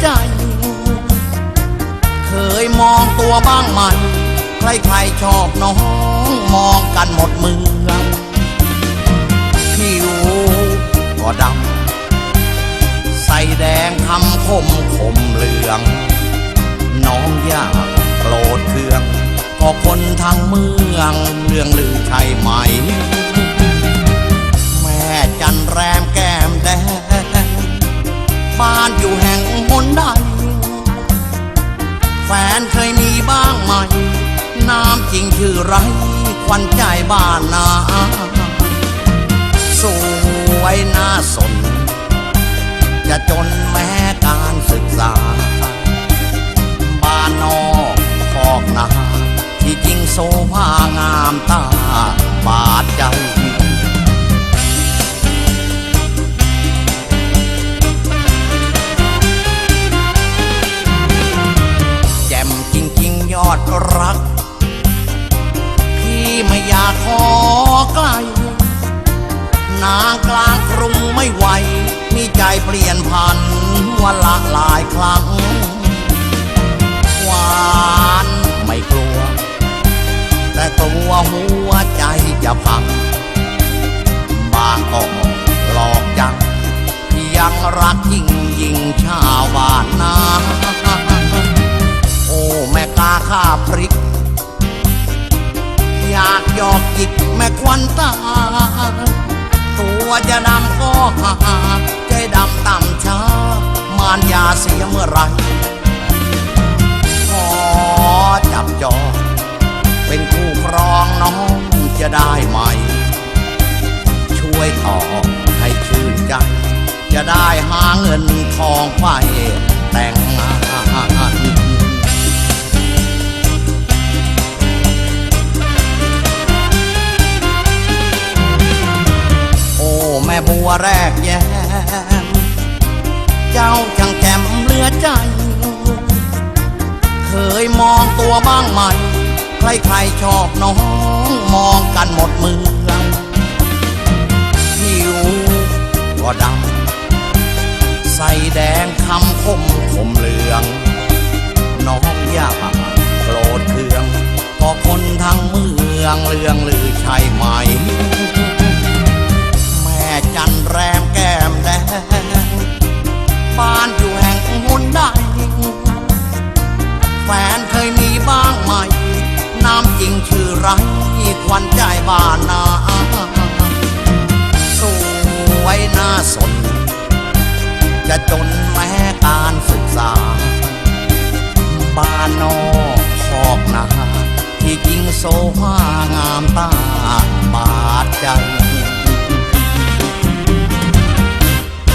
ใจ เคยมองตัวบ้างไหมใครๆชอบน้องมองกันหมดเมืองผิวก็ดำใส่แดงทำคมคมเหลือง น้องอยากโกรธเคือง ก็คนทางเมืองเรื่องลือใช่ไหม ริงชื่อไรควันใจบ้านนาสวยน่าสน จะจนแม้การศึกษา บ้านนอกคอกนาที่จริงโซภางามตาบาดใจแจ่มจริงๆยอดรัก ไม่อยากขอใกล้นางกลางกรุงไม่ไหว มีใจเปลี่ยนพันวันละหลายครั้ง ยากหยอกจิกแม่ควันตา ตัวจะดำก็หาใจดำต่ำช้ามานยาเสียเมื่อไรขอจับจองเป็นคู่ครองน้องจะได้ไหม ช่วยต่อให้ชื่นใจจะได้หาเงินทองไป อ้แม่บัวแรกแย้มเจ้าจังแจมเหลือใจ เคยมองตัวบ้างไหม ใครๆชอบน้องมองกันหมดเมืองผิวก็ดำใส่แดงคำคมคมเหลือง น้องอยากโกรธเคืองก็คนทั้งเมืองเรื่องลือใช่ไหม วันใจบ้านนา